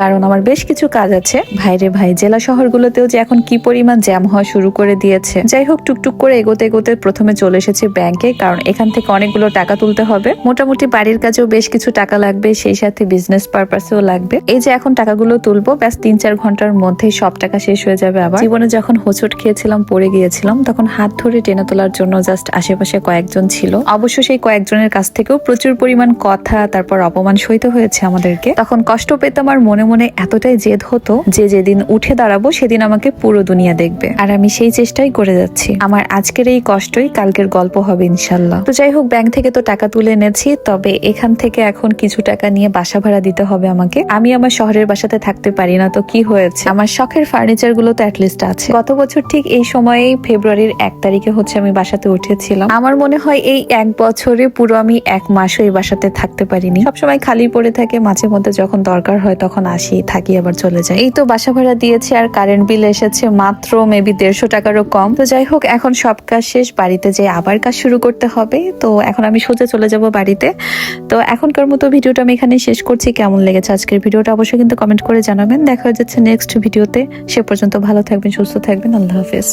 কারণ আমার বেশ কিছু কাজ আছে। ভাইরে ভাই, জেলা শহরগুলোতেও যে এখন কি পরিমাণ জ্যাম হওয়া শুরু করে দিয়েছে। যাই হোক, টুকটুক করে এগোতে এগোতে প্রথমে চলে এসেছে ব্যাংকে, কারণ এখান থেকে অনেকগুলো টাকা তুলতে হবে। মোটামুটি বাড়ির কাজেও বেশ কিছু টাকা লাগবে, সেই সাথে বিজনেস পারপাসেও লাগবে। এই যে এখন টাকাগুলো তুলবো, ব্যাস তিন চার ঘণ্টার মধ্যেই সব টাকা শেষ হয়ে যাবে আবার। জীবনে যখন হোঁচট খেয়েছিলাম, পড়ে গিয়েছিলাম, তখন হাত ধরে টেনে তোলার জন্য জাস্ট আশেপাশে কয়েকজন ছিল। অবশ্য সেই কয়েকজনের কাছ থেকেও প্রচুর পরিমাণ কথা, তারপর অপমান সইতে হয়েছে আমাদেরকে। তখন কষ্ট পেতাম আর মনে মনে এতটাই জেদ হতো যে যেদিন উঠে দাঁড়াবো সেদিন আমাকে পুরো দুনিয়া দেখবে। আর আমি সেই চেষ্টাই করে যাচ্ছি। আমার আজকের এই কষ্টই কালকের গল্প হবে ইনশাল্লাহ। তো যাই হোক, ব্যাংক থেকে তো টাকা তুলে এনেছি, তবে এখান থেকে এখন কিছু টাকা নিয়ে বাসা ভাড়া দিতে হবে আমাকে। আমি আমার শহরের বাসাতে থাকতে পারি না, তো কি হয়েছে? আমার শখের ফার্নিচারগুলো তো অ্যাটলিস্ট আছে। গত বছর ঠিক এই সময়েই ফেব্রুয়ারির এক তারিখে হচ্ছে আমি বাসাতে উঠেছিলাম। আমার মনে হয় এই এক বছরে পুরো আমি এক মাসও এই বাসাতে থাকতে পারিনি। সবসময় খালি পড়ে থাকে, মাঝে মধ্যে যখন দরকার হয় তখন আসি। থাকি, আবার চলে যাই। এই তো বাসা ভাড়া দিয়েছি আর কারেন্ট বিল এসেছে মাত্র মেবি দেড়শো টাকারও কম। তো যাই হোক, এখন সব কাজ শেষ, বাড়িতে যে আবার কাজ শুরু করতে হবে। তো এখন আমি সোজা চলে যাব বাড়িতে। তো এখনকার মতো ভিডিওটা আমি এখানে শেষ করছি। কেমন লেগেছে আজকের ভিডিওটা অবশ্যই কিন্তু কমেন্ট করে জানাবেন। দেখা যাচ্ছে নেক্সট ভিডিওতে। সে পর্যন্ত ভালো থাকবেন, সুস্থ থাকবেন। আল্লাহ হাফেজ।